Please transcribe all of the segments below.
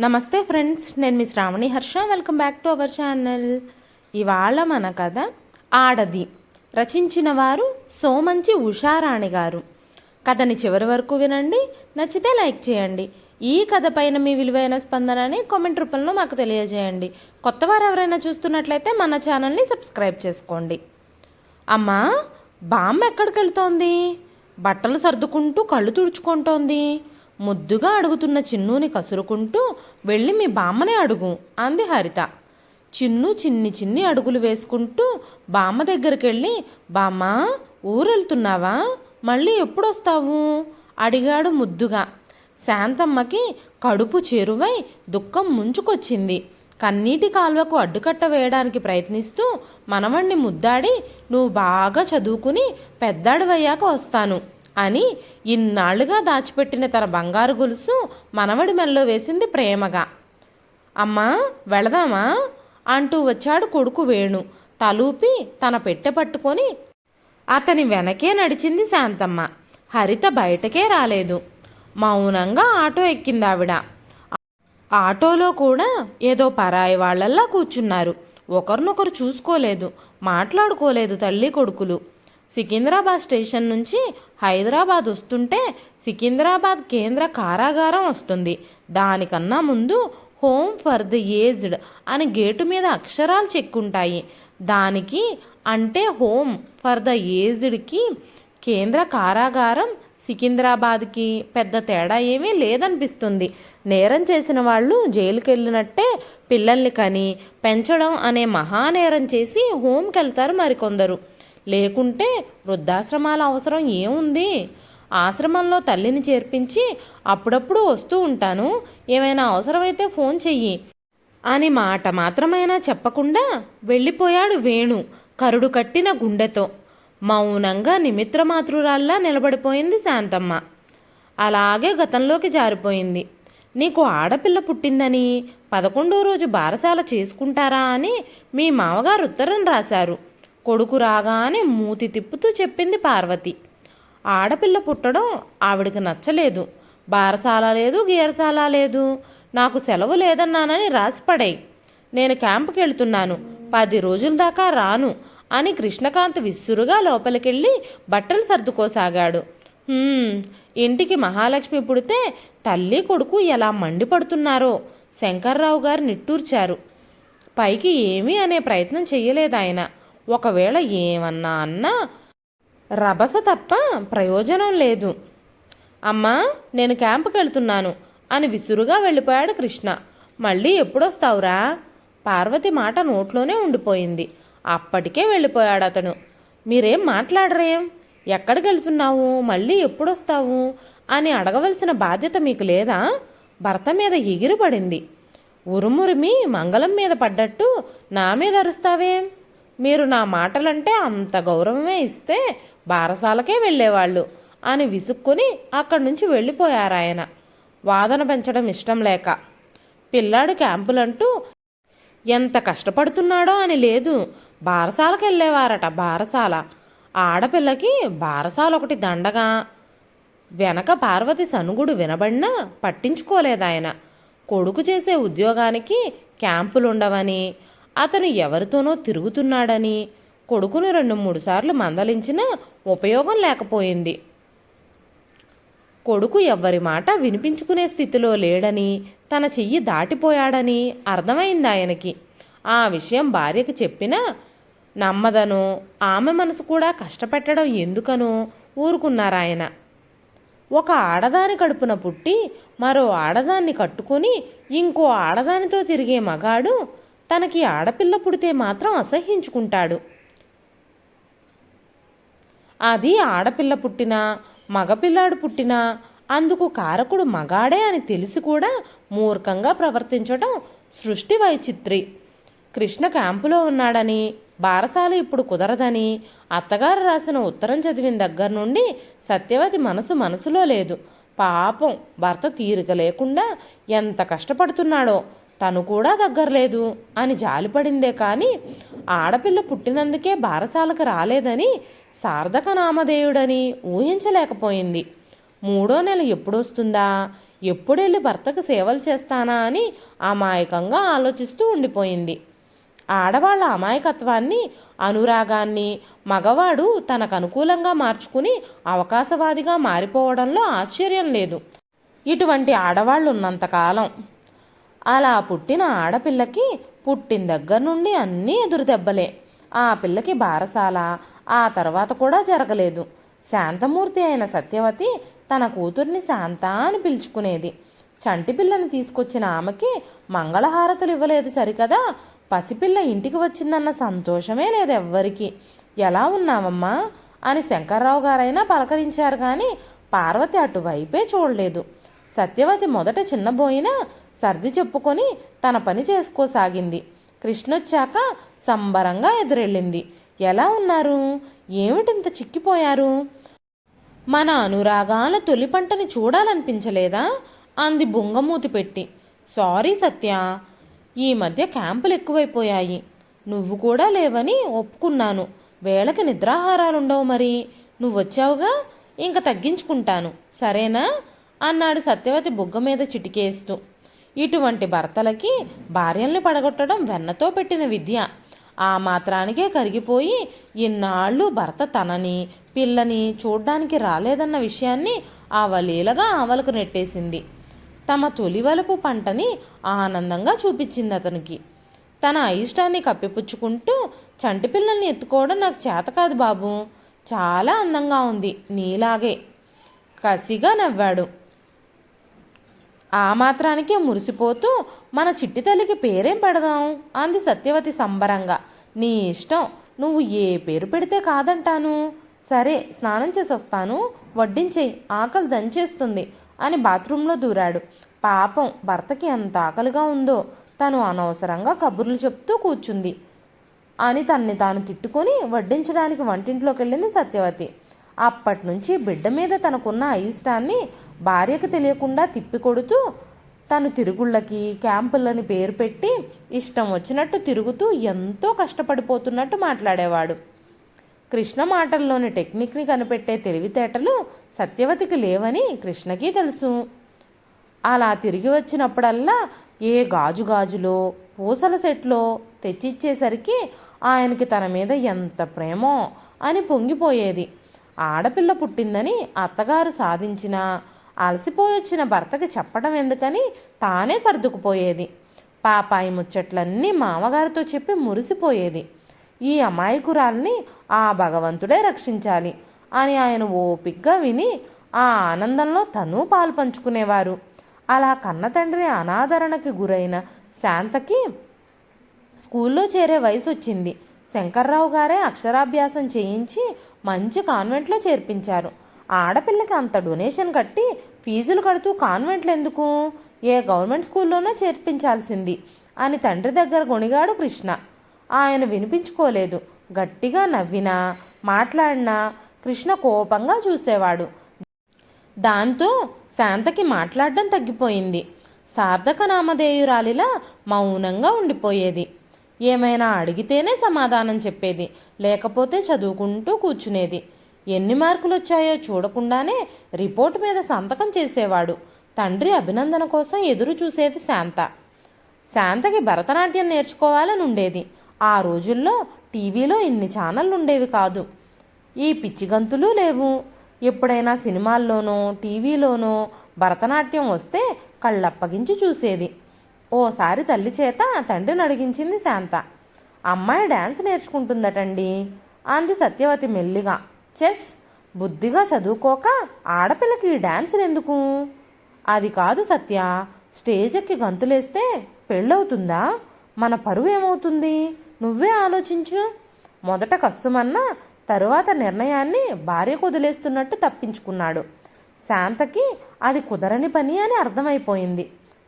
నమస్తే ఫ్రెండ్స్ నేను మీ Sravani Harsha. Welcome back to our channel. ఇవాళ మన కథ ఆడది. రచించిన వారు సోమంచి ఉషారాణి గారు. కథని చివరి వరకు వినండి నచ్చితే లైక్ చేయండి. ఈ కథ పైన మీ విలువైన స్పందనని కామెంట్ రూపంలో మాకు తెలియజేయండి. కొత్త వారు ఎవరైనా చూస్తున్నట్లయితే మన ఛానల్ని సబ్స్క్రైబ్ చేసుకోండి. అమ్మా బామ్మ ఎక్కడికి వెళ్తోంది బట్టలు సర్దుకుంటూ కళ్ళు తుడుచుకుంటోంది. ముద్దుగా అడుగుతున్న చిన్నుని కసురుకుంటూ వెళ్ళి మీ బామ్మనే అడుగు అంది హరిత. చిన్ను చిన్ని చిన్ని అడుగులు వేసుకుంటూ బామ్మ దగ్గరికి వెళ్ళి బామ్మ ఊరెళ్తున్నావా? మళ్ళీ ఎప్పుడొస్తావు? అడిగాడు ముద్దుగా. శాంతమ్మకి కడుపు చేరువై దుఃఖం ముంచుకొచ్చింది. కన్నీటి కాల్వకు అడ్డుకట్ట వేయడానికి ప్రయత్నిస్తూ మనవణ్ణి ముద్దాడి నువ్వు బాగా చదువుకుని పెద్దాడివయ్యాక వస్తాను. అని ఇన్నాళ్ళుగా దాచిపెట్టిన తన బంగారు గొలుసు మనవడి మెల్లో వేసింది ప్రేమగా. అమ్మా వెళదామా? అంటూ వచ్చాడు కొడుకు వేణు. తలూపి తన పెట్టె పట్టుకొని అతని వెనకే నడిచింది శాంతమ్మ. హరిత బయటకే రాలేదు. మౌనంగా ఆటో ఎక్కింది ఆవిడ. ఆటోలో కూడా ఏదో పరాయి వాళ్ళల్లా కూర్చున్నారు. ఒకరినొకరు చూసుకోలేదు మాట్లాడుకోలేదు తల్లి కొడుకులు. సికింద్రాబాద్ స్టేషన్ నుంచి హైదరాబాద్ వస్తుంటే సికింద్రాబాద్ కేంద్ర కారాగారం వస్తుంది. దానికన్నా ముందు హోమ్ ఫర్ ది ఏజ్డ్ అని గేటు మీద అక్షరాలు చెక్కుంటాయి. దానికి అంటే హోమ్ ఫర్ ద ఏజ్డ్కి కేంద్ర కారాగారం సికింద్రాబాద్కి పెద్ద తేడా ఏమీ లేదనిపిస్తుంది. నేరం చేసిన వాళ్ళు జైలుకి వెళ్ళినట్టే పిల్లల్ని కని పెంచడం అనే మహానేరం చేసి హోమ్కి వెళ్తారు మరికొందరు. లేకుంటే వృద్ధాశ్రమాల అవసరం ఏముంది? ఆశ్రమంలో తల్లిని చేర్పించి అప్పుడప్పుడు వస్తూ ఉంటాను. ఏమైనా అవసరమైతే ఫోన్ చెయ్యి. అని మాట మాత్రమైనా చెప్పకుండా వెళ్ళిపోయాడు వేణు కరుడు కట్టిన గుండెతో. మౌనంగా నిమిత్రమాతృరాల్లా నిలబడిపోయింది శాంతమ్మ. అలాగే గతంలోకి జారిపోయింది. నీకు ఆడపిల్ల పుట్టిందని పదకొండో రోజు బారసాల చేసుకుంటారా అని మీ మామగారు ఉత్తరం రాశారు. కొడుకు రాగానే మూతి తిప్పుతూ చెప్పింది పార్వతి. ఆడపిల్ల పుట్టడం ఆవిడకి నచ్చలేదు. బారసాల లేదు గీరసాల లేదు. నాకు సెలవు లేదన్నానని రాసిపడాయి. నేను క్యాంపుకి వెళ్తున్నాను. పది రోజుల దాకా రాను అని కృష్ణకాంత్ విస్సురుగా లోపలికెళ్ళి బట్టలు సర్దుకోసాగాడు. ఇంటికి మహాలక్ష్మి పుడితే తల్లి కొడుకు ఎలా మండిపడుతున్నారో శంకర్రావు గారు నిట్టూర్చారు. పైకి ఏమీ అనే ప్రయత్నం చెయ్యలేదు ఆయన. ఒకవేళ ఏమన్నా అన్నా రభస తప్ప ప్రయోజనం లేదు. అమ్మా నేను క్యాంపుకి వెళ్తున్నాను అని విసురుగా వెళ్ళిపోయాడు కృష్ణ. మళ్ళీ ఎప్పుడొస్తావురా? పార్వతి మాట నోట్లోనే ఉండిపోయింది. అప్పటికే వెళ్ళిపోయాడు అతను మీరేం మాట్లాడరేం? ఎక్కడికి వెళ్తున్నావు? మళ్ళీ ఎప్పుడొస్తావు? అని అడగవలసిన బాధ్యత మీకు లేదా? భర్త మీద ఎగిరిపడింది. ఉరుమురిమి మంగళం మీద పడ్డట్టు నా మీద అరుస్తావేం? మీరు నా మాటలంటే అంత గౌరవమే ఇస్తే బారసాలకే వెళ్ళేవాళ్ళు అని విసుక్కుని అక్కడి నుంచి వెళ్ళిపోయారాయన. వాదన పెంచడం ఇష్టం లేక. పిల్లాడు క్యాంపులంటూ ఎంత కష్టపడుతున్నాడో అని లేదు. బారసాలకు వెళ్ళేవారట బారసాల. ఆడపిల్లకి బారసాల ఒకటి దండగా. వెనక పార్వతి సనుగుడు వినబడినా పట్టించుకోలేదాయన. కొడుకు చేసే ఉద్యోగానికి క్యాంపులుండవని అతను ఎవరితోనో తిరుగుతున్నాడని కొడుకును రెండు మూడు సార్లు మందలించినా ఉపయోగం లేకపోయింది. కొడుకు ఎవ్వరి మాట వినిపించుకునే స్థితిలో లేడని తన చెయ్యి దాటిపోయాడని అర్థమైంది ఆయనకి. ఆ విషయం భార్యకి చెప్పినా నమ్మదను ఆమె మనసు కూడా కష్టపెట్టడం ఎందుకనో ఊరుకున్నారాయన ఒక ఆడదాని కడుపున పుట్టి మరో ఆడదాన్ని కట్టుకొని ఇంకో ఆడదానితో తిరిగే మగాడు తనకి ఆడపిల్ల పుడితే మాత్రం అసహ్యించుకుంటాడు. అది ఆడపిల్ల పుట్టినా మగపిల్లాడు పుట్టినా అందుకు కారకుడు మగాడే అని తెలిసి కూడా మూర్ఖంగా ప్రవర్తించడం సృష్టి వైచిత్రి. కృష్ణ క్యాంపులో ఉన్నాడని బారసాల ఇప్పుడు కుదరదని అత్తగారు రాసిన ఉత్తరం చదివిన దగ్గర నుండి సత్యవతి మనసు మనసులో లేదు. పాపం భర్త తీరిక లేకుండా ఎంత కష్టపడుతున్నాడో తను కూడా దగ్గర లేదు అని జాలిపడిందే కానీ ఆడపిల్ల పుట్టినందుకే బారసాలకు రాలేదని సార్థక నామధేయుడని ఊహించలేకపోయింది. మూడో నెల ఎప్పుడొస్తుందా? ఎప్పుడెళ్ళి భర్తకు సేవలు చేస్తానా అని అమాయకంగా ఆలోచిస్తూ ఉండిపోయింది. ఆడవాళ్ళ అమాయకత్వాన్ని అనురాగాన్ని మగవాడు తనకు అనుకూలంగా మార్చుకుని అవకాశవాదిగా మారిపోవడంలో ఆశ్చర్యం లేదు. ఇటువంటి ఆడవాళ్ళు ఉన్నంతకాలం అలా పుట్టిన ఆడపిల్లకి పుట్టిన దగ్గర నుండి అన్నీ ఎదురు దెబ్బలే. ఆ పిల్లకి బారసాల ఆ తర్వాత కూడా జరగలేదు. శాంతమూర్తి అయిన సత్యవతి తన కూతుర్ని శాంత అని పిలుచుకునేది. చంటి పిల్లని తీసుకొచ్చిన ఆమెకి మంగళహారతులు ఇవ్వలేదు సరికదా? పసిపిల్ల ఇంటికి వచ్చిందన్న సంతోషమే లేదు ఎవ్వరికీ ఎలా ఉన్నావమ్మా? అని శంకర్రావు గారైనా పలకరించారు కానీ పార్వతి అటువైపే చూడలేదు. సత్యవతి మొదట చిన్నబోయినా సర్ది చెప్పుకొని తన పని చేసుకోసాగింది. కృష్ణొచ్చాక సంబరంగా ఎదురెళ్ళింది. ఎలా ఉన్నారు? ఏమిటింత చిక్కిపోయారు? మన అనురాగాల తొలి పంటని చూడాలనిపించలేదా? అంది బొంగమూతి పెట్టి. సారీ సత్య ఈ మధ్య క్యాంపులు ఎక్కువైపోయాయి. నువ్వు కూడా లేవని ఒప్పుకున్నాను. వేళకి నిద్రాహారాలుండవు మరి. నువ్వు వచ్చావుగా ఇంక తగ్గించుకుంటాను. సరేనా? అన్నాడు సత్యవతి బుగ్గ మీద చిటికేస్తూ. ఇటువంటి భర్తలకి భార్యల్ని పడగొట్టడం వెన్నతో పెట్టిన విద్య. ఆ మాత్రానికే కరిగిపోయి ఇన్నాళ్ళు భర్త తనని పిల్లని చూడ్డానికి రాలేదన్న విషయాన్ని ఆవలీలగా ఆవలకు నెట్టేసింది. తమ తొలివలపు పంటని ఆనందంగా చూపించింది అతనికి. తన అయిష్టాన్ని కప్పిపుచ్చుకుంటూ చంటి పిల్లల్ని ఎత్తుకోవడం నాకు చేత కాదు బాబు. చాలా అందంగా ఉంది నీలాగే. కసిగా నవ్వాడు. ఆ మాత్రానికే మురిసిపోతూ మన చిట్టి తల్లికి పేరేం పెడదాం? అంది సత్యవతి సంబరంగా. నీ ఇష్టం. నువ్వు ఏ పేరు పెడితే కాదంటాను. సరే స్నానం చేసి వస్తాను వడ్డించేయి. ఆకలి దంచేస్తుంది అని బాత్రూంలో దూరాడు. పాపం భర్తకి ఎంత ఆకలిగా ఉందో తను అనవసరంగా కబుర్లు చెప్తూ కూర్చుంది. అని తన్ని తాను తిట్టుకొని వడ్డించడానికి వంటింట్లోకి వెళ్ళింది సత్యవతి. అప్పటి నుంచి బిడ్డ మీద తనకున్న అయిష్టాన్ని భార్యకు తెలియకుండా తిప్పికొడుతూ తను తిరుగుళ్ళకి క్యాంపులని పేరు పెట్టి ఇష్టం వచ్చినట్టు తిరుగుతూ ఎంతో కష్టపడిపోతున్నట్టు మాట్లాడేవాడు. కృష్ణ మాటల్లోని టెక్నిక్ని కనిపెట్టే తెలివితేటలు సత్యవతికి లేవని కృష్ణకి తెలుసు. అలా తిరిగి వచ్చినప్పుడల్లా ఏ గాజు గాజులో పూసల సెట్లో తెచ్చిచ్చేసరికి ఆయనకి తన మీద ఎంత ప్రేమో అని పొంగిపోయేది. ఆడపిల్ల పుట్టిందని అత్తగారు సాధించినా అలసిపోయొచ్చిన భర్తకి చెప్పడం ఎందుకని తానే సర్దుకుపోయేది. పాపాయి ముచ్చట్లన్నీ మామగారితో చెప్పి మురిసిపోయేది. ఈ అమాయకురాల్ని ఆ భగవంతుడే రక్షించాలి అని ఆయన ఓపిగ్గా విని ఆ ఆనందంలో తను పాలు పంచుకునేవారు. అలా కన్న తండ్రి అనాదరణకి గురైన శాంతకి స్కూల్లో చేరే వయసు వచ్చింది శంకర్రావు గారే అక్షరాభ్యాసం చేయించి మంచి కాన్వెంట్లో చేర్పించారు. ఆడపిల్లకి అంత డొనేషన్ కట్టి ఫీజులు కడుతూ కాన్వెంట్లు ఎందుకు? ఏ గవర్నమెంట్ స్కూల్లోనో చేర్పించాల్సింది అని తండ్రి దగ్గర గొణిగాడు కృష్ణ. ఆయన వినిపించుకోలేదు. గట్టిగా నవ్వినా మాట్లాడినా కృష్ణ కోపంగా చూసేవాడు. దాంతో శాంతకి మాట్లాడడం తగ్గిపోయింది. సార్థక నామధేయురాలిలా మౌనంగా ఉండిపోయేది. ఏమైనా అడిగితేనే సమాధానం చెప్పేది. లేకపోతే చదువుకుంటూ కూర్చునేది. ఎన్ని మార్కులు వచ్చాయో చూడకుండానే రిపోర్ట్ మీద సంతకం చేసేవాడు. తండ్రి అభినందన కోసం ఎదురు చూసేది శాంత. శాంతకి భరతనాట్యం నేర్చుకోవాలని ఉండేది ఆ రోజుల్లో టీవీలో ఇన్ని ఛానళ్ళు ఉండేవి కాదు. ఈ పిచ్చిగంతులు లేవు. ఎప్పుడైనా సినిమాల్లోనో టీవీలోనో భరతనాట్యం వస్తే కళ్ళప్పగించి చూసేది. ఓసారి తల్లి చేత తండ్రిని అడిగించింది శాంత. అమ్మాయి డ్యాన్స్ నేర్చుకుంటుందటండి! అంది సత్యవతి మెల్లిగా. చెస్ బుద్ధిగా చదువుకోక ఆడపిల్లకి డాన్సులు ఎందుకు? అది కాదు సత్య. స్టేజ్ ఎక్కి గంతులేస్తే పెళ్ళవుతుందా? మన పరువు ఏమవుతుంది? నువ్వే ఆలోచించు. మొదట కస్సుమన్నా తరువాత నిర్ణయాన్ని భార్యకు వదిలేస్తున్నట్టు తప్పించుకున్నాడు. శాంతకి అది కుదరని పని అని అర్థమైపోయింది.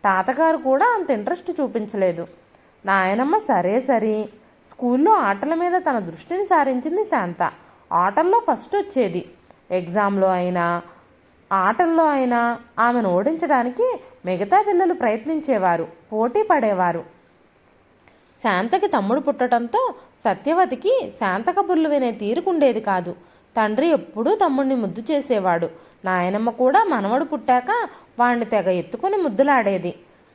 తాతగారు కూడా అంత ఇంట్రెస్ట్ చూపించలేదు. నాయనమ్మ సరే సరే. స్కూల్లో ఆటల మీద తన దృష్టిని సారించింది శాంత. ఆటల్లో ఫస్ట్ వచ్చేది. ఎగ్జామ్లో అయినా ఆటల్లో అయినా ఆమెను ఓడించడానికి మిగతా పిల్లలు ప్రయత్నించేవారు పోటీ పడేవారు. శాంతకి తమ్ముడు పుట్టడంతో సత్యవతికి శాంత కబుర్లు వినే తీరుకుండేది కాదు. తండ్రి ఎప్పుడూ తమ్ముడిని ముద్దు చేసేవాడు. నాయనమ్మ కూడా మనవడు పుట్టాక వాణ్ణి తెగ ఎత్తుకొని ముద్దులాడేది.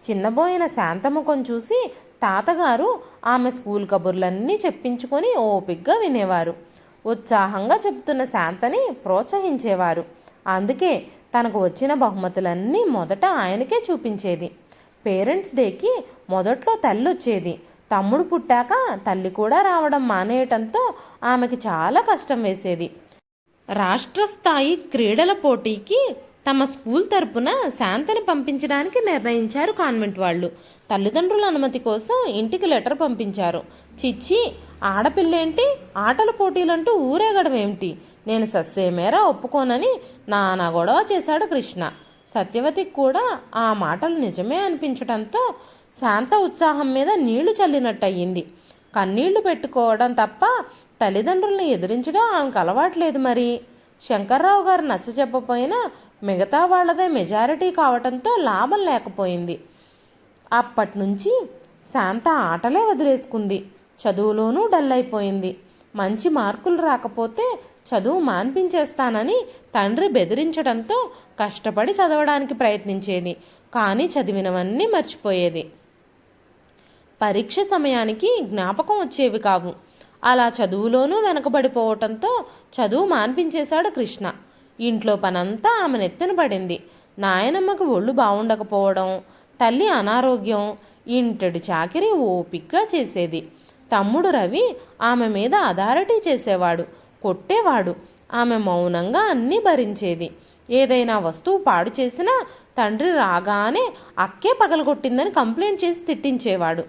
చిన్నబోయిన శాంతముఖం చూసి తాతగారు ఆమె స్కూల్ కబుర్లన్నీ చెప్పించుకొని ఓపిగ్గా వినేవారు. ఉత్సాహంగా చెబుతున్న శాంతని ప్రోత్సహించేవారు. అందుకే తనకు వచ్చిన బహుమతులన్నీ మొదట ఆయనకే చూపించేది. పేరెంట్స్ డేకి మొదట్లో తల్లి వచ్చేది తమ్ముడు పుట్టాక తల్లి కూడా రావడం మానేయటంతో ఆమెకి చాలా కష్టం వేసేది. రాష్ట్ర స్థాయి క్రీడల పోటీకి తమ స్కూల్ తరపున శాంతని పంపించడానికి నిర్ణయించారు కాన్వెంట్ వాళ్ళు. తల్లిదండ్రుల అనుమతి కోసం ఇంటికి లెటర్ పంపించారు. చిచ్చి ఆడపిల్లేంటి? ఆటల పోటీలంటూ ఊరేగడం ఏమిటి? నేను సస్సేమేరా ఒప్పుకోనని నానా గొడవ చేశాడు కృష్ణ. సత్యవతికి కూడా ఆ మాటలు నిజమే అనిపించడంతో శాంత ఉత్సాహం మీద నీళ్ళు చల్లినట్టు కన్నీళ్ళు పెట్టుకోవడం తప్ప తల్లిదండ్రుల్ని ఎదిరించడం ఆమెకు అలవాట్లేదు మరి. శంకర్రావు గారు నచ్చ చెప్పపోయినా మిగతా వాళ్ళదే మెజారిటీ కావటంతో లాభం లేకపోయింది. అప్పటి నుంచి శాంత ఆటలే వదిలేసుకుంది. చదువులోనూ డల్ అయిపోయింది మంచి మార్కులు రాకపోతే చదువు మాన్పించేస్తానని తండ్రి బెదిరించడంతో కష్టపడి చదవడానికి ప్రయత్నించేది. కానీ చదివినవన్నీ మర్చిపోయేది. పరీక్ష సమయానికి జ్ఞాపకం వచ్చేవి కావు. అలా చదువులోనూ వెనకబడిపోవటంతో చదువు మాన్పించేశాడు కృష్ణ. ఇంట్లో పనంతా ఆమె నెత్తిన పడింది. నాయనమ్మకు ఒళ్ళు బాగుండకపోవడం తల్లి అనారోగ్యం ఇంటడి చాకిరి ఓపిగ్గా చేసేది. తమ్ముడు రవి ఆమె మీద అథారిటీ చేసేవాడు కొట్టేవాడు. ఆమె మౌనంగా అన్నీ భరించేది. ఏదైనా వస్తువు పాడు చేసినా తండ్రి రాగానే అక్కే పగలగొట్టిందని కంప్లైంట్ చేసి తిట్టించేవాడు.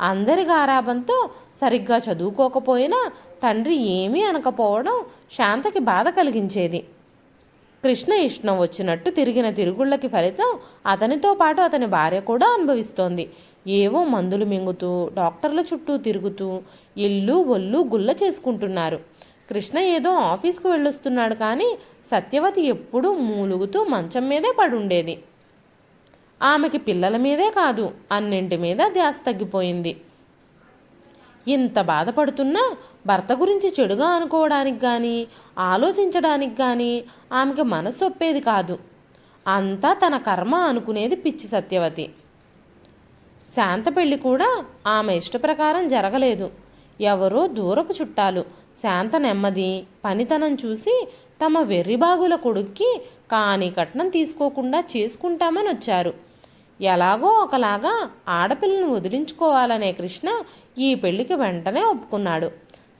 అందరి గారాబంతో సరిగ్గా చదువుకోకపోయినా తండ్రి ఏమీ అనకపోవడం శాంతకి బాధ కలిగించేది. కృష్ణ ఇష్టం వచ్చినట్టు తిరిగిన తిరుగుళ్ళకి ఫలితం అతనితో పాటు అతని భార్య కూడా అనుభవిస్తోంది. ఏవో మందులు మింగుతూ డాక్టర్ల చుట్టూ తిరుగుతూ ఇల్లు ఒళ్ళు గుల్ల చేసుకుంటున్నారు. కృష్ణ ఏదో ఆఫీస్కు వెళ్ళొస్తున్నాడు కానీ సత్యవతి ఎప్పుడూ మూలుగుతూ మంచం మీదే పడుండేది. ఆమెకి పిల్లల మీదే కాదు అన్నింటి మీద ధ్యాస తగ్గిపోయింది. ఇంత బాధపడుతున్నా భర్త గురించి చెడుగా అనుకోవడానికి కానీ ఆలోచించడానికి కానీ ఆమెకి మనసు ఒప్పేది కాదు. అంతా తన కర్మ అనుకునేది పిచ్చి సత్యవతి. శాంత పెళ్ళి కూడా ఆమె ఇష్టప్రకారం జరగలేదు. ఎవరో దూరపు చుట్టాలు శాంత నెమ్మది పనితనం చూసి తమ వెర్రిబాగుల కొడుక్కి కాని కట్నం తీసుకోకుండా చేసుకుంటామని వచ్చారు. ఎలాగో ఒకలాగా ఆడపిల్లను వదిలించుకోవాలనే కృష్ణ ఈ పెళ్ళికి వెంటనే ఒప్పుకున్నాడు.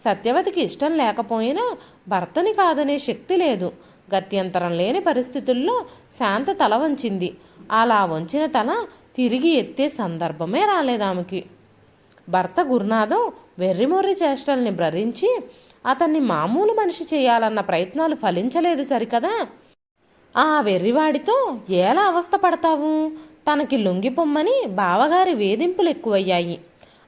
సత్యవతికి ఇష్టం లేకపోయినా భర్తని కాదనే శక్తి లేదు. గత్యంతరం లేని పరిస్థితుల్లో శాంత తల వంచింది. అలా వంచిన తల తిరిగి ఎత్తే సందర్భమే రాలేదామెకి. భర్త గురునాథం వెర్రిమొర్రి చేష్టల్ని భరించి అతన్ని మామూలు మనిషి చేయాలన్న ప్రయత్నాలు ఫలించలేదు సరికదా? ఆ వెర్రివాడితో ఎలా అవస్థ పడతావు తనకి లొంగిపొమ్మని బావగారి వేధింపులు ఎక్కువయ్యాయి.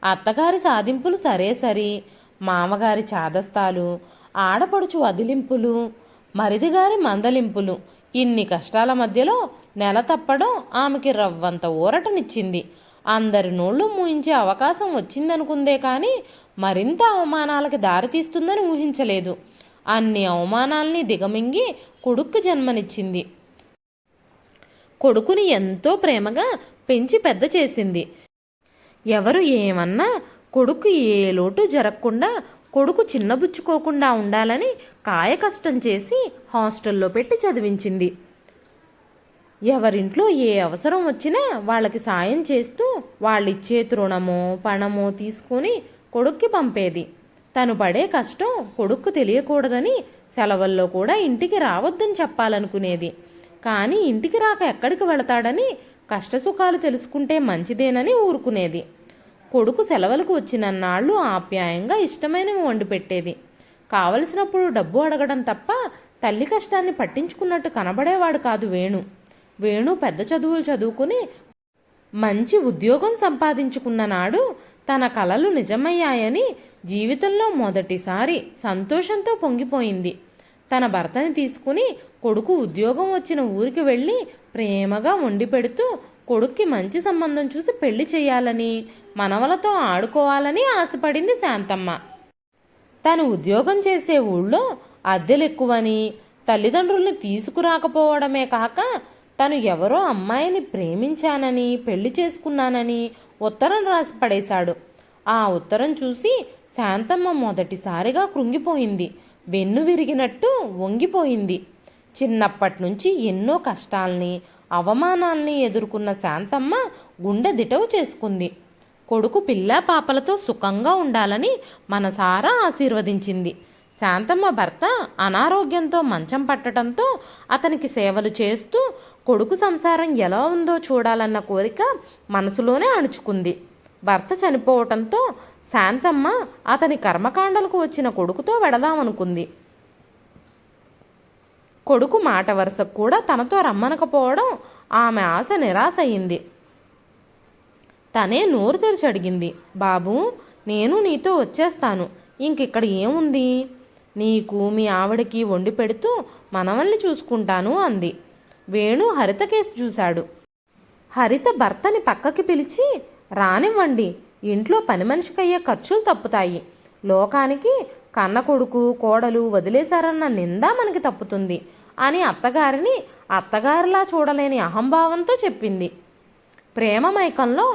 అత్తగారి సాధింపులు సరే సరి మామగారి చాదస్తాలు ఆడపడుచు వదిలింపులు మరిదిగారి మందలింపులు ఇన్ని కష్టాల మధ్యలో నెల తప్పడం ఆమెకి రవ్వంత ఊరటనిచ్చింది. అందరి నోళ్ళు మూయించే అవకాశం వచ్చిందనుకుందే కానీ మరింత అవమానాలకి దారితీస్తుందని ఊహించలేదు. అన్ని అవమానాల్ని దిగమింగి కొడుక్కు జన్మనిచ్చింది. కొడుకుని ఎంతో ప్రేమగా పెంచి పెద్ద చేసింది. ఎవరు ఏమన్నా కొడుకు ఏ లోటు జరగకుండా కొడుకు చిన్నబుచ్చుకోకుండా ఉండాలని కాయ కష్టం చేసి హాస్టల్లో పెట్టి చదివించింది. ఎవరింట్లో ఏ అవసరం వచ్చినా వాళ్ళకి సాయం చేస్తూ వాళ్ళిచ్చే తృణమో పణమో తీసుకుని కొడుక్కి పంపేది. తను పడే కష్టం కొడుక్కు తెలియకూడదని సెలవుల్లో కూడా ఇంటికి రావద్దని చెప్పాలనుకునేది. కానీ ఇంటికి రాక ఎక్కడికి వెళతాడని కష్టసుఖాలు తెలుసుకుంటే మంచిదేనని ఊరుకునేది. కొడుకు సెలవులకు వచ్చినన్నాళ్ళు ఆప్యాయంగా ఇష్టమైనవి వండి పెట్టేది. కావలసినప్పుడు డబ్బు అడగడం తప్ప తల్లి కష్టాన్ని పట్టించుకున్నట్టు కనబడేవాడు కాదు వేణు. వేణు పెద్ద చదువులు చదువుకుని మంచి ఉద్యోగం సంపాదించుకున్న నాడు తన కలలు నిజమయ్యాయని జీవితంలో మొదటిసారి సంతోషంతో పొంగిపోయింది. తన భర్తని తీసుకుని కొడుకు ఉద్యోగం వచ్చిన ఊరికి వెళ్ళి ప్రేమగా వండి పెడుతూ కొడుక్కి మంచి సంబంధం చూసి పెళ్ళి చేయాలని మనవలతో ఆడుకోవాలని ఆశపడింది శాంతమ్మ. తను ఉద్యోగం చేసే ఊళ్ళో అద్దెలు ఎక్కువని తల్లిదండ్రుల్ని తీసుకురాకపోవడమే కాక తను ఎవరో అమ్మాయిని ప్రేమించానని పెళ్ళి చేసుకున్నానని ఉత్తరం రాసి పడేశాడు. ఆ ఉత్తరం చూసి శాంతమ్మ మొదటిసారిగా కృంగిపోయింది. వెన్ను విరిగినట్టు వంగిపోయింది. చిన్నప్పటి నుంచి ఎన్నో కష్టాల్ని అవమానాల్ని ఎదుర్కొన్న శాంతమ్మ గుండె దిటవు చేసుకుంది. కొడుకు పిల్ల పాపలతో సుఖంగా ఉండాలని మనసారా ఆశీర్వదించింది. శాంతమ్మ భర్త అనారోగ్యంతో మంచం పట్టడంతో అతనికి సేవలు చేస్తూ కొడుకు సంసారం ఎలా ఉందో చూడాలన్న కోరిక మనసులోనే అణుచుకుంది. భర్త చనిపోవటంతో శాంతమ్మ అతని కర్మకాండలకు వచ్చిన కొడుకుతో వెడదామనుకుంది. కొడుకు మాట వరుసకు కూడా తనతో రమ్మనకపోవడం ఆమె ఆశ నిరాశ అయింది తనే నోరు తెరిచి అడిగింది బాబు నేను నీతో వచ్చేస్తాను. ఇంకిక్కడ ఏముంది? నీకు మీ ఆవిడకి వండి పెడుతూ మనవల్ని చూసుకుంటాను అంది. వేణు హరిత కేసు చూశాడు. హరిత భర్తని పక్కకి పిలిచి రానివ్వండి ఇంట్లో పని మనిషికయ్యే ఖర్చులు తప్పుతాయి. లోకానికి కన్న కొడుకు కోడలు వదిలేశారన్న నింద మనకి తప్పుతుంది. అని అత్తగారిని అత్తగారిలా చూడలేని అహంభావంతో చెప్పింది. ప్రేమ మైకంలో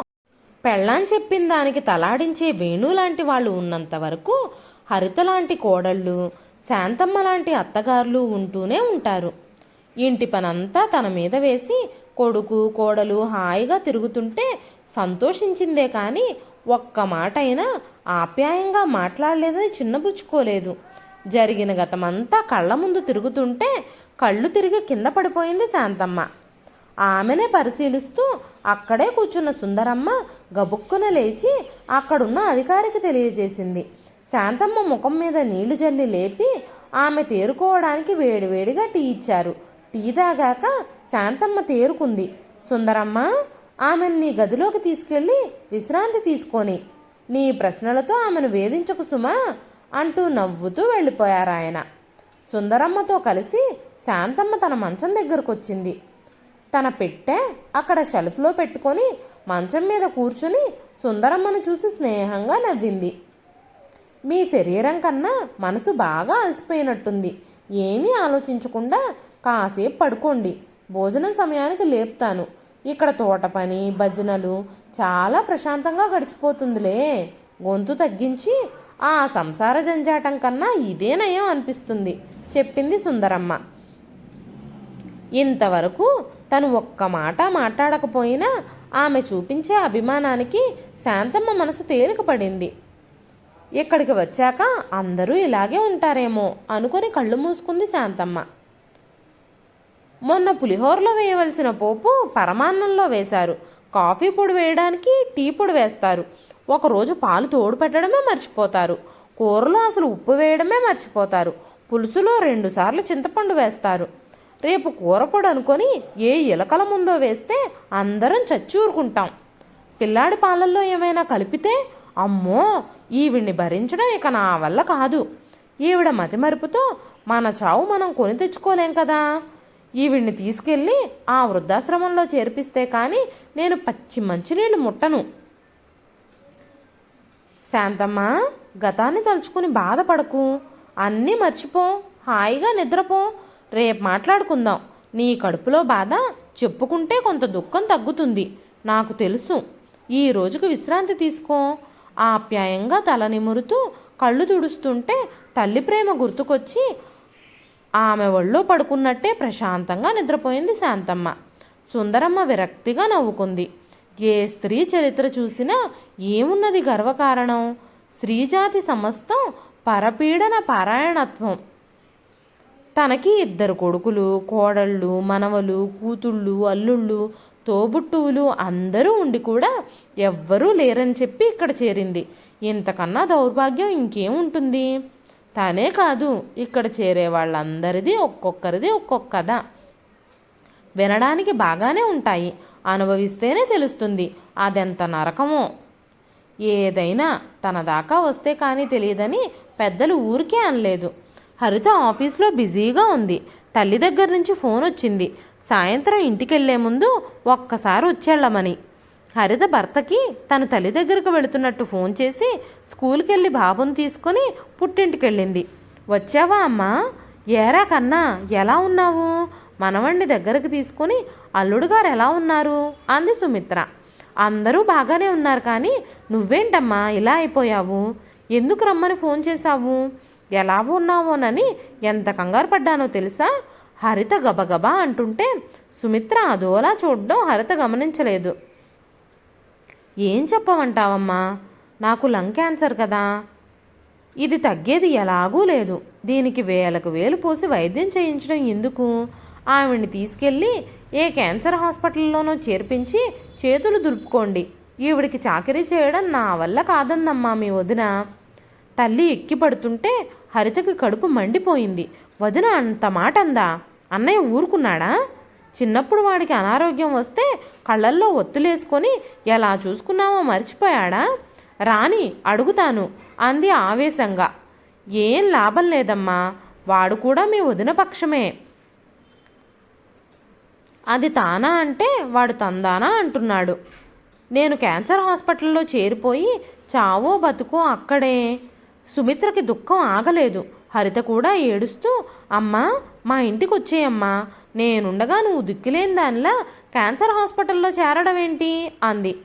పెళ్ళాం చెప్పిన దానికి తలాడించే వేణు లాంటి వాళ్ళు ఉన్నంత వరకు హరిత లాంటి కోడళ్ళు శాంతమ్మ లాంటి అత్తగారులు ఉంటూనే ఉంటారు. ఇంటి పనంతా తన మీద వేసి కొడుకు కోడలు హాయిగా తిరుగుతుంటే సంతోషించిందే కానీ ఒక్క మాట అయినా ఆప్యాయంగా మాట్లాడలేదని చిన్నబుచ్చుకోలేదు. జరిగిన గతమంతా కళ్ళ ముందు తిరుగుతుంటే కళ్ళు తిరిగి కింద పడిపోయింది శాంతమ్మ. ఆమెనే పరిశీలిస్తూ అక్కడే కూర్చున్న సుందరమ్మ గబుక్కున లేచి అక్కడున్న అధికారికి తెలియజేసింది. శాంతమ్మ ముఖం మీద నీళ్ళు జల్లి లేపి ఆమె తేరుకోవడానికి వేడివేడిగా టీ ఇచ్చారు. టీ తాగాక శాంతమ్మ తేరుకుంది. సుందరమ్మ ఆమెను నీ గదిలోకి తీసుకెళ్ళి విశ్రాంతి తీసుకొని నీ ప్రశ్నలతో ఆమెను వేధించకు సుమా అంటూ నవ్వుతూ వెళ్ళిపోయారాయన. సుందరమ్మతో కలిసి శాంతమ్మ తన మంచం దగ్గరకు వచ్చింది తన పెట్టె అక్కడ షెల్ఫ్లో పెట్టుకొని మంచం మీద కూర్చుని సుందరమ్మను చూసి స్నేహంగా నవ్వింది. మీ శరీరం కన్నా మనసు బాగా అలసిపోయినట్టుంది. ఏమీ ఆలోచించకుండా కాసేపు పడుకోండి. భోజనం సమయానికి లేపుతాను. ఇక్కడ తోట పని భజనలు చాలా ప్రశాంతంగా గడిచిపోతుందిలే. గొంతు తగ్గించి ఆ సంసార జంజాటం కన్నా ఇదే నయం అనిపిస్తుంది. చెప్పింది సుందరమ్మ. ఇంతవరకు తను ఒక్క మాట మాట్లాడకపోయినా ఆమె చూపించే అభిమానానికి శాంతమ్మ మనసు తేలిక పడింది. ఇక్కడికి వచ్చాక అందరూ ఇలాగే ఉంటారేమో అనుకుని కళ్ళు మూసుకుంది శాంతమ్మ. మొన్న పులిహోరలో వేయవలసిన పోపు పరమాన్నంలో వేశారు. కాఫీ పొడి వేయడానికి టీ పొడి వేస్తారు. ఒకరోజు పాలు తోడు పెట్టడమే మర్చిపోతారు. కూరలో అసలు ఉప్పు వేయడమే మర్చిపోతారు. పులుసులో రెండుసార్లు చింతపండు వేస్తారు. రేపు కూరపొడి అనుకొని ఏ ఇలకల ముందో వేస్తే అందరం చచ్చూరుకుంటాం. పిల్లాడి పాలల్లో ఏమైనా కలిపితే అమ్మో ఈవిడ్ని భరించడం ఇక నా వల్ల కాదు. ఈవిడ మతిమరుపుతో మన చావు మనం కొని తెచ్చుకోలేం కదా. ఈవిడ్ని తీసుకెళ్ళి ఆ వృద్ధాశ్రమంలో చేర్పిస్తే కానీ నేను పచ్చి మంచినీళ్ళు ముట్టను. శాంతమ్మ గతాన్ని తలుచుకుని బాధపడకు. అన్నీ మర్చిపో. హాయిగా నిద్రపో. రేపు మాట్లాడుకుందాం. నీ కడుపులో బాధ? చెప్పుకుంటే కొంత దుఃఖం తగ్గుతుంది. నాకు తెలుసు. ఈ రోజుకు విశ్రాంతి తీసుకో. ఆప్యాయంగా తల నిమురుతూ కళ్ళు తుడుస్తుంటే తల్లి ప్రేమ గుర్తుకొచ్చి ఆమె ఒళ్ళో పడుకున్నట్టే ప్రశాంతంగా నిద్రపోయింది శాంతమ్మ. సుందరమ్మ విరక్తిగా నవ్వుకుంది. ఏ స్త్రీ చరిత్ర చూసినా ఏమున్నది గర్వకారణం? స్త్రీజాతి సమస్తం పరపీడన పారాయణత్వం. తనకి ఇద్దరు కొడుకులు కోడళ్ళు మనవలు కూతుళ్ళు అల్లుళ్ళు తోబుట్టువులు అందరూ ఉండి కూడా ఎవ్వరూ లేరని చెప్పి ఇక్కడ చేరింది. ఇంతకన్నా దౌర్భాగ్యం ఇంకేముంటుంది తనే కాదు ఇక్కడ చేరే వాళ్ళందరిది ఒక్కొక్కరిది ఒక్కొక్క కథ. వినడానికి బాగానే ఉంటాయి అనుభవిస్తేనే తెలుస్తుంది అదెంత నరకమో. ఏదైనా తన దాకా వస్తే కానీ తెలియదని పెద్దలు ఊరికే అనలేదు. హరిత ఆఫీస్లో బిజీగా ఉంది. తల్లి దగ్గర నుంచి ఫోన్ వచ్చింది. సాయంత్రం ఇంటికెళ్ళే ముందు ఒక్కసారి వచ్చేళ్ళమని. హరిత భర్తకి తన తల్లి దగ్గరకు వెళుతున్నట్టు ఫోన్ చేసి స్కూల్కి వెళ్ళి బాబుని తీసుకొని పుట్టింటికెళ్ళింది. వచ్చావా అమ్మా? ఏరా కన్నా ఎలా ఉన్నావు? మనవణ్ణి దగ్గరకు తీసుకొని అల్లుడు గారు ఎలా ఉన్నారు? అంది సుమిత్ర. అందరూ బాగానే ఉన్నారు కానీ నువ్వేంటమ్మా ఇలా అయిపోయావు? ఎందుకు రమ్మని ఫోన్ చేశావు? ఎలా ఉన్నావోనని ఎంత కంగారు పడ్డానో తెలుసా? హరిత గబగబా అంటుంటే సుమిత్ర అదోలా చూడడం హరిత గమనించలేదు. ఏం చెప్పమంటావమ్మా? నాకు లంగ్ క్యాన్సర్ కదా. ఇది తగ్గేది ఎలాగూ లేదు. దీనికి వేలకు వేలు పోసి వైద్యం చేయించడం ఎందుకు? ఆవిడ్ని తీసుకెళ్ళి ఏ క్యాన్సర్ హాస్పిటల్లోనో చేర్పించి చేతులు దులుపుకోండి. ఈవిడికి చాకరీ చేయడం నా వల్ల కాదందమ్మా మీ వదిన. తల్లి ఎక్కిపడుతుంటే హరితకి కడుపు మండిపోయింది. వదిన అంత మాట అందా అన్నయ్య ఊరుకున్నాడా? చిన్నప్పుడు వాడికి అనారోగ్యం వస్తే కళ్ళల్లో ఒత్తులేసుకొని ఎలా చూసుకున్నావో మర్చిపోయాడా? రాని అడుగుతాను అంది ఆవేశంగా. ఏం లాభం లేదమ్మా వాడు కూడా మీ వదిన పక్షమే. అది తానా అంటే వాడు తందానా అంటున్నాడు. నేను క్యాన్సర్ హాస్పిటల్లో చేరిపోయి చావో బతుకో అక్కడే. సుమిత్రకి దుఃఖం ఆగలేదు. హరిత కూడా ఏడుస్తూ అమ్మా మా ఇంటికి వచ్చేయమ్మా నేనుండగా నువ్వు దిక్కులేని దానిలా క్యాన్సర్ హాస్పిటల్లో చేరడం ఏంటి అంది.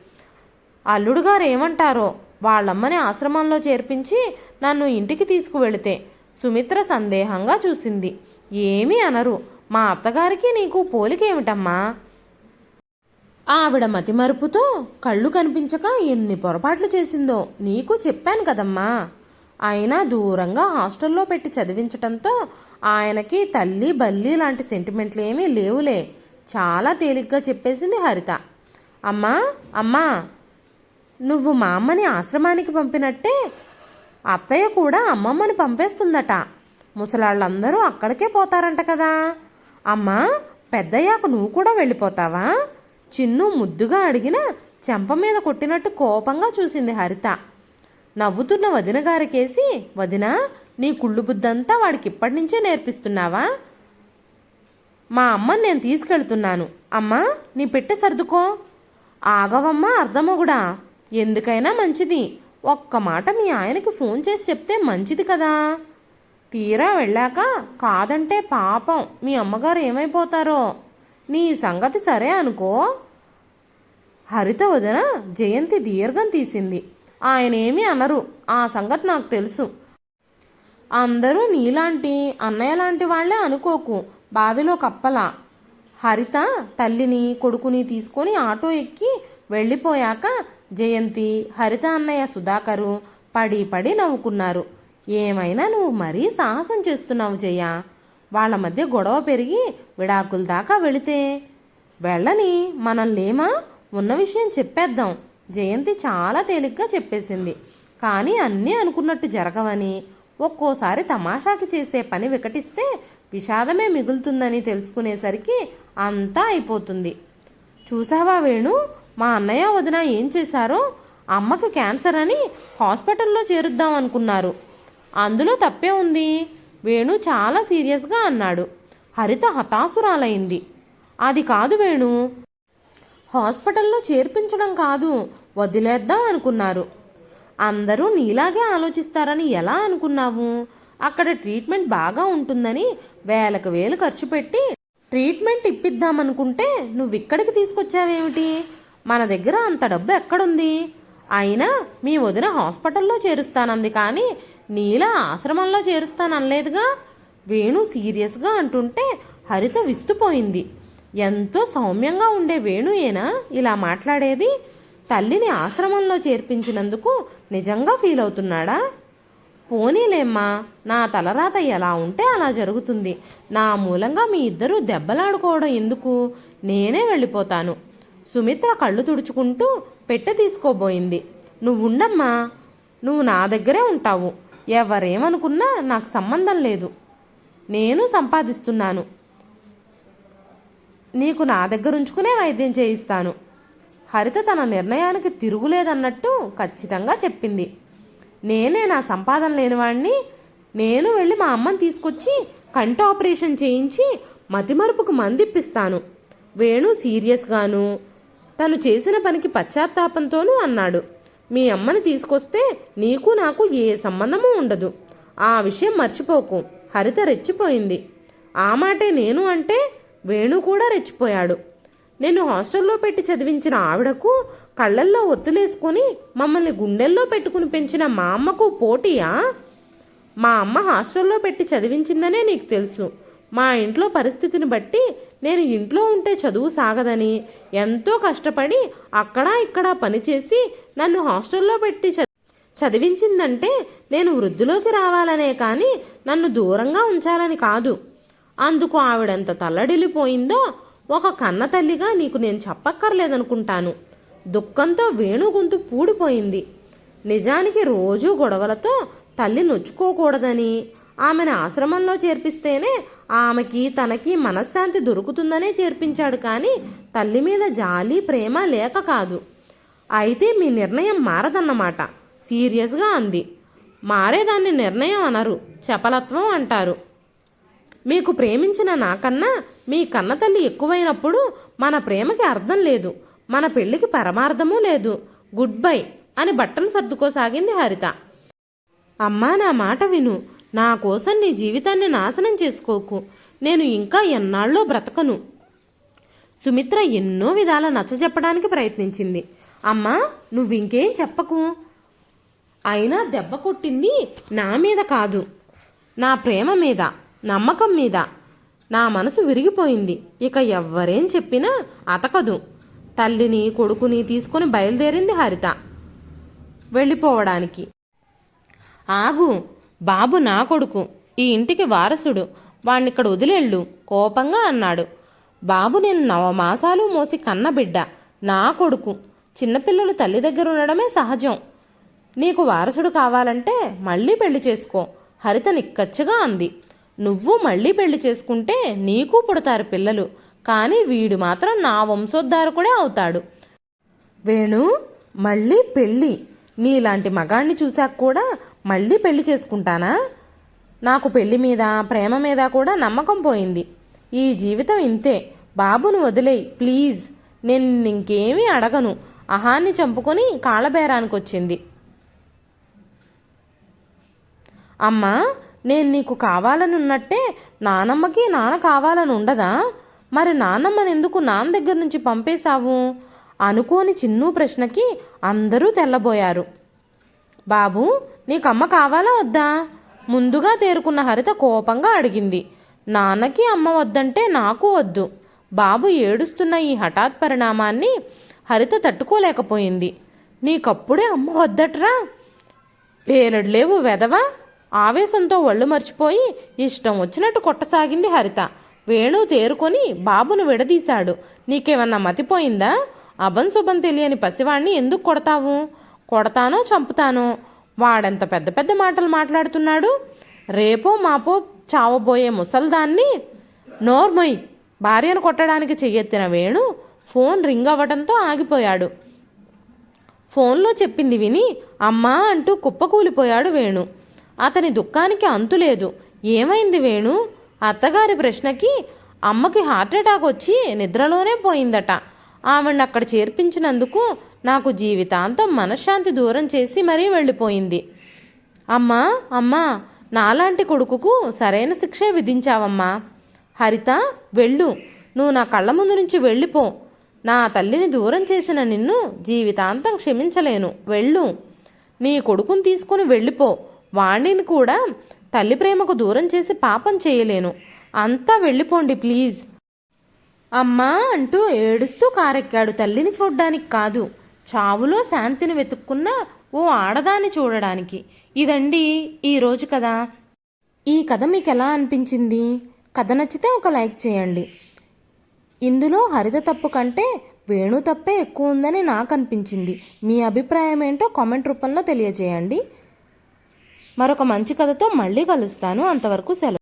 అల్లుడు గారు ఏమంటారో వాళ్ళమ్మని ఆశ్రమంలో చేర్పించి నన్ను ఇంటికి తీసుకువెళితే సుమిత్ర సందేహంగా చూసింది. ఏమీ అనరు. మా అత్తగారికి నీకు పోలికేమిటమ్మా? ఆవిడ మతిమరుపుతో కళ్ళు కనిపించక ఎన్ని పొరపాట్లు చేసిందో నీకు చెప్పాను కదమ్మా. అయినా దూరంగా హాస్టల్లో పెట్టి చదివించటంతో ఆయనకి తల్లి బల్లి లాంటి సెంటిమెంట్లు ఏమీ లేవులే. చాలా తేలిగ్గా చెప్పేసింది హరిత. అమ్మా అమ్మా నువ్వు మా అమ్మని ఆశ్రమానికి పంపినట్టే అత్తయ్య కూడా అమ్మమ్మని పంపేస్తుందట. ముసలాళ్ళందరూ అక్కడికే పోతారంట కదా. అమ్మా పెద్దయ్యాక నువ్వు కూడా వెళ్ళిపోతావా? చిన్ను ముద్దుగా అడిగిన చెంప మీద కొట్టినట్టు కోపంగా చూసింది హరిత. నవ్వుతున్న వదిన గారికేసి వదిన నీ కుళ్ళు బుద్ధంతా వాడికి ఇప్పటి నుంచే నేర్పిస్తున్నావా? మా అమ్మని నేను తీసుకెళ్తున్నాను. అమ్మా నీ పెట్టె సర్దుకో. ఆగవమ్మా అర్థమగుడా. ఎందుకైనా మంచిది. ఒక్క మాట మీ ఆయనకి ఫోన్ చేసి చెప్తే మంచిది కదా. తీరా వెళ్ళాక? కాదంటే పాపం. మీ అమ్మగారు ఏమైపోతారో? నీ సంగతి సరే అనుకో. హరిత వదిన జయంతి దీర్ఘం తీసింది. ఆయన ఏమీ అనరు. ఆ సంగతి నాకు తెలుసు. అందరూ నీలాంటి అన్నయ్య లాంటి వాళ్ళే అనుకోకు. బావిలో కప్పలా. హరిత తల్లిని కొడుకుని తీసుకొని ఆటో ఎక్కి వెళ్ళిపోయాక జయంతి హరిత అన్నయ్య సుధాకరు పడి పడి నవ్వుకున్నారు. ఏమైనా నువ్వు మరీ సాహసం చేస్తున్నావు జయ. వాళ్ళ మధ్య గొడవ పెరిగి విడాకుల దాకా వెళితే. వెళ్ళని మనం లేమా ఉన్న విషయం చెప్పేద్దాం. జయంతి చాలా తేలిగ్గా చెప్పేసింది. కానీ అన్నీ అనుకున్నట్టు జరగవని ఒక్కోసారి తమాషాకి చేసే పని వికటిస్తే విషాదమే మిగులుతుందని తెలుసుకునేసరికి అంతా అయిపోతుంది. చూసావా వేణు మా అన్నయ్య వదిన ఏం చేశారో? అమ్మకి క్యాన్సర్ అని హాస్పిటల్లో చేరుద్దాం అనుకున్నారు. అందులో తప్పే ఉంది? వేణు చాలా సీరియస్గా అన్నాడు. హరిత హతాసురాలైంది అది కాదు వేణు హాస్పిటల్లో చేర్పించడం కాదు వదిలేద్దాం అనుకున్నారు. అందరూ నీలాగే ఆలోచిస్తారని ఎలా అనుకున్నావు? అక్కడ ట్రీట్మెంట్ బాగా ఉంటుందని వేలకు వేలు ఖర్చు పెట్టి ట్రీట్మెంట్ ఇప్పిద్దామనుకుంటే నువ్వు ఇక్కడికి తీసుకొచ్చావేమిటి? మన దగ్గర అంత డబ్బు ఎక్కడుంది? అయినా మీ వదిన హాస్పిటల్లో చేరుస్తానంది కానీ నీలా ఆశ్రమంలో చేరుస్తాననలేదుగా? వేణు సీరియస్గా అంటుంటే హరిత విస్తుపోయింది. ఎంతో సౌమ్యంగా ఉండే వేణుయేనా ఇలా మాట్లాడేది తల్లిని ఆశ్రమంలో చేర్పించినందుకు నిజంగా ఫీల్ అవుతున్నాడా? పోనీలేమ్మా నా తలరాత ఎలా ఉంటే అలా జరుగుతుంది. నా మూలంగా మీ ఇద్దరూ దెబ్బలాడుకోవడం ఎందుకు? నేనే వెళ్ళిపోతాను. సుమిత్ర కళ్ళు తుడుచుకుంటూ పెట్టె తీసుకోబోయింది. నువ్వుండమ్మా నువ్వు నా దగ్గరే ఉంటావు. ఎవరేమనుకున్నా నాకు సంబంధం లేదు. నేను సంపాదిస్తున్నాను. నీకు నా దగ్గర ఉంచుకునే వైద్యం చేయిస్తాను. హరిత తన నిర్ణయానికి తిరుగులేదన్నట్టు ఖచ్చితంగా చెప్పింది. నేనే నా సంపాదన లేనివాడిని నేను వెళ్ళి మా అమ్మని తీసుకొచ్చి కంటి ఆపరేషన్ చేయించి మతిమరుపుకు మందిప్పిస్తాను. వేణు సీరియస్గాను తను చేసిన పనికి పశ్చాత్తాపంతోనూ అన్నాడు. మీ అమ్మని తీసుకొస్తే నీకు నాకు ఏ సంబంధమూ ఉండదు. ఆ విషయం మర్చిపోకు. హరిత రెచ్చిపోయింది. ఆ మాటే నేను అంటే వేణు కూడా రెచ్చిపోయాడు. నేను హాస్టల్లో పెట్టి చదివించిన ఆవిడకు కళ్ళల్లో ఒత్తులేసుకొని మమ్మల్ని గుండెల్లో పెట్టుకుని పెంచిన మా అమ్మకు పోటీయా? మా అమ్మ హాస్టల్లో పెట్టి చదివించిందనే నీకు తెలుసు. మా ఇంట్లో పరిస్థితిని బట్టి నేను ఇంట్లో ఉంటే చదువు సాగదని ఎంతో కష్టపడి అక్కడ ఇక్కడ పనిచేసి నన్ను హాస్టల్లో పెట్టి చ- చదివించిందంటే నేను వృద్ధిలోకి రావాలనే కానీ నన్ను దూరంగా ఉంచాలని కాదు. అందుకు ఆవిడెంత తల్లడిల్లిపోయిందో ఒక కన్న తల్లిగా నీకు నేను చెప్పక్కర్లేదనుకుంటాను. దుఃఖంతో వేణు గొంతు పూడిపోయింది. నిజానికి రోజూ గొడవలతో తల్లి నొచ్చుకోకూడదని ఆమెను ఆశ్రమంలో చేర్పిస్తేనే ఆమెకి తనకి మనశ్శాంతి దొరుకుతుందనే చేర్పించాడు కానీ తల్లి మీద జాలి ప్రేమ లేక కాదు. అయితే మీ నిర్ణయం మారదన్నమాట. సీరియస్గా అంది. మారేదాన్ని నిర్ణయం అనరు. చపలత్వం అంటారు. మీకు ప్రేమించిన నాకన్నా మీ కన్నతల్లి ఎక్కువైనప్పుడు మన ప్రేమకి అర్థం లేదు మన పెళ్ళికి పరమార్థమూ లేదు. గుడ్ బై అని బట్టలు సర్దుకోసాగింది హరిత. అమ్మా నా మాట విను. నా కోసం నీ జీవితాన్ని నాశనం చేసుకోకు. నేను ఇంకా ఎన్నాళ్ళో బ్రతకను. సుమిత్ర ఎన్నో విధాల నచ్చజెప్పడానికి ప్రయత్నించింది. అమ్మా నువ్వు ఇంకేం చెప్పకు? అయినా దెబ్బ కొట్టింది నా మీద కాదు. నా ప్రేమ మీద. నమ్మకం మీద. నా మనసు విరిగిపోయింది. ఇక ఎవ్వరేం చెప్పినా అతకదు. తల్లిని కొడుకుని తీసుకొని బయలుదేరింది హరిత. వెళ్ళిపోవడానికి. ఆగు బాబు నా కొడుకు. ఈ ఇంటికి వారసుడు. వాణ్ణిక్కడ వదిలేళ్ళు కోపంగా అన్నాడు. బాబు నేను నవమాసాలు మోసి కన్న బిడ్డ నా కొడుకు. చిన్నపిల్లలు తల్లి దగ్గర ఉండడమే సహజం. నీకు వారసుడు కావాలంటే మళ్ళీ పెళ్ళి చేసుకో. హరిత నిక్కచ్చగా అంది. నువ్వు మళ్ళీ పెళ్ళి చేసుకుంటే నీకు పుడతారు పిల్లలు. కానీ వీడు మాత్రం నా వంశోద్ధారకుడే అవుతాడు. వేణు మళ్ళీ పెళ్ళి. నీలాంటి మగాణ్ణి చూశాక కూడా మళ్ళీ పెళ్ళి చేసుకుంటానా? నాకు పెళ్ళి మీద ప్రేమ మీద కూడా నమ్మకం పోయింది. ఈ జీవితం ఇంతే. బాబును వదిలేయి ప్లీజ్. నేను ఇంకేమీ అడగను. అహాన్ని చంపుకొని కాళ్ళబేరానికి వచ్చింది అమ్మా నేను నీకు కావాలని ఉన్నట్టే నానమ్మకి నాన్న కావాలని ఉండదా? మరి నాన్నమ్మని ఎందుకు నాన్న దగ్గర నుంచి పంపేశావు? అనుకోని చిన్ను ప్రశ్నకి అందరూ తెల్లబోయారు. బాబు నీకమ్మ కావాలా వద్దా? ముందుగా తేరుకున్న హరిత కోపంగా అడిగింది. నాన్నకి అమ్మ వద్దంటే నాకు వద్దు. బాబు ఏడుస్తున్న ఈ హఠాత్ పరిణామాన్ని హరిత తట్టుకోలేకపోయింది. నీకప్పుడే అమ్మ వద్దట్రా? పేరడు లేవు వెదవా? ఆవేశంతో ఒళ్ళు మర్చిపోయి ఇష్టం వచ్చినట్టు కొట్టసాగింది హరిత. వేణు తేరుకొని బాబును విడదీశాడు. నీకేమన్నా మతిపోయిందా? అభం శుభం తెలియని పసివాణ్ణి ఎందుకు కొడతావు? కొడతానో చంపుతానో? వాడెంత పెద్ద పెద్ద మాటలు మాట్లాడుతున్నాడు? రేపో మాపో చావబోయే ముసల్దాన్ని నోర్మొయ్ భార్యను కొట్టడానికి చెయ్యెత్తిన వేణు ఫోన్ రింగ్ అవ్వడంతో ఆగిపోయాడు. ఫోన్లో చెప్పింది విని అమ్మా అంటూ కుప్పకూలిపోయాడు వేణు. అతని దుఃఖానికి అంతులేదు ఏమైంది వేణు? అత్తగారి ప్రశ్నకి అమ్మకి హార్ట్ అటాక్ వచ్చి నిద్రలోనే పోయిందట. ఆమెను అక్కడ చేర్పించినందుకు నాకు జీవితాంతం మనశ్శాంతి దూరం చేసి మరీ వెళ్ళిపోయింది. అమ్మా అమ్మా నాలాంటి కొడుకుకు సరైన శిక్షే విధించావమ్మా. హరిత వెళ్ళు. నువ్వు నా కళ్ళ ముందు నుంచి వెళ్ళిపో. నా తల్లిని దూరం చేసిన నిన్ను జీవితాంతం క్షమించలేను. వెళ్ళు. నీ కొడుకుని తీసుకుని వెళ్ళిపో. వాణ్ణిని కూడా తల్లి ప్రేమకు దూరం చేసి పాపం చేయలేను. అంతా వెళ్ళిపోండి ప్లీజ్. అమ్మా అంటూ ఏడుస్తూ కారెక్కాడు తల్లిని చూడ్డానికి కాదు. చావులో శాంతిని వెతుక్కున్న ఓ ఆడదాన్ని చూడడానికి. ఇదండి ఈరోజు కథ. ఈ కథ మీకు ఎలా అనిపించింది? కథ నచ్చితే ఒక లైక్ చేయండి. ఇందులో హరిత తప్పు కంటే వేణు తప్పే ఎక్కువ ఉందని నాకు అనిపించింది మీ అభిప్రాయం ఏంటో కామెంట్ రూపంలో తెలియజేయండి. మరొక మంచి కథతో మళ్ళీ కలుస్తాను. అంతవరకు సెలవు.